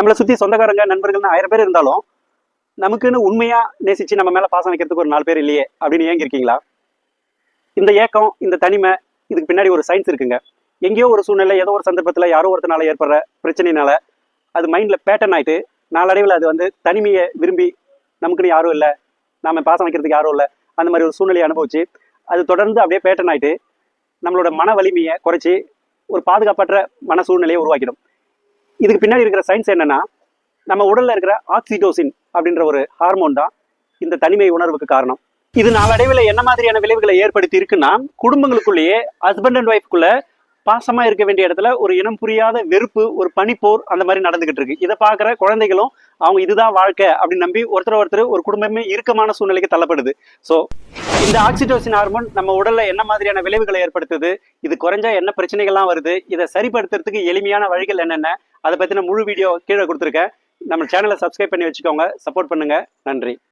நம்மளை சுத்தி சொந்தக்காரங்க நண்பர்கள்னு ஆயிரம் பேர் இருந்தாலும் நமக்குன்னு உண்மையா நேசிச்சு நம்ம மேல பாசம் வைக்கிறதுக்கு ஒரு நாலு பேர் இல்லையே அப்படின்னு ஏங்கிருக்கீங்களா? இந்த ஏக்கம் இந்த தனிமை இதுக்கு பின்னாடி ஒரு சயின்ஸ் இருக்குங்க. எங்கேயோ ஒரு சூழ்நிலை ஏதோ ஒரு சந்தர்ப்பத்துல யாரோ ஒருத்தனால ஏற்படுற பிரச்சனைனால அது மைண்ட்ல பேட்டர்ன் ஆயிட்டு நாளடைவில் அது வந்து தனிமையை விரும்பி நமக்குன்னு யாரும் இல்லை நாம பாசம் வைக்கிறதுக்கு யாரும் இல்லை அந்த மாதிரி ஒரு சூழ்நிலையை அனுபவிச்சு அது தொடர்ந்து அப்படியே பேட்டர்ன் ஆயிட்டு நம்மளோட மன வலிமையை குறைச்சி ஒரு பாதுகாப்பற்ற மன சூழ்நிலையை உருவாக்கிடும். இதுக்கு பின்னாடி இருக்கிற சயின்ஸ் என்னன்னா நம்ம உடல்ல இருக்கிற ஆக்சிடோசின் அப்படின்ற ஒரு ஹார்மோன் தான் இந்த தனிமை உணர்வுக்கு காரணம். இது நாளடைவில் என்ன மாதிரியான விளைவுகளை ஏற்படுத்தி இருக்குன்னா குடும்பங்களுக்குள்ளேயே ஹஸ்பண்ட் அண்ட் ஒய்ஃப்குள்ள பாசமா இருக்க வேண்டிய இடத்துல ஒரு இனம் புரியாத வெறுப்பு ஒரு பனிப்போர் அந்த மாதிரி நடந்துகிட்டு இருக்கு. இதை பார்க்குற குழந்தைகளும் அவங்க இதுதான் வாழ்க்கை அப்படின்னு நம்பி ஒருத்தர் ஒருத்தர் ஒரு குடும்பமே இறுக்கமான சூழ்நிலைக்கு தள்ளப்படுது. ஸோ இந்த ஆக்சிடோசின் ஹார்மோன் நம்ம உடல்ல என்ன மாதிரியான விளைவுகளை ஏற்படுத்துது? இது குறைஞ்சா என்ன பிரச்சனைகள்லாம் வருது? இதை சரிப்படுத்துறதுக்கு எளிமையான வழிகள் என்னென்ன? அதை பத்தின முழு வீடியோ கீழே கொடுத்துருக்கேன். நம்ம சேனலை சப்ஸ்கிரைப் பண்ணி வச்சுக்கோங்க. சப்போர்ட் பண்ணுங்க. நன்றி.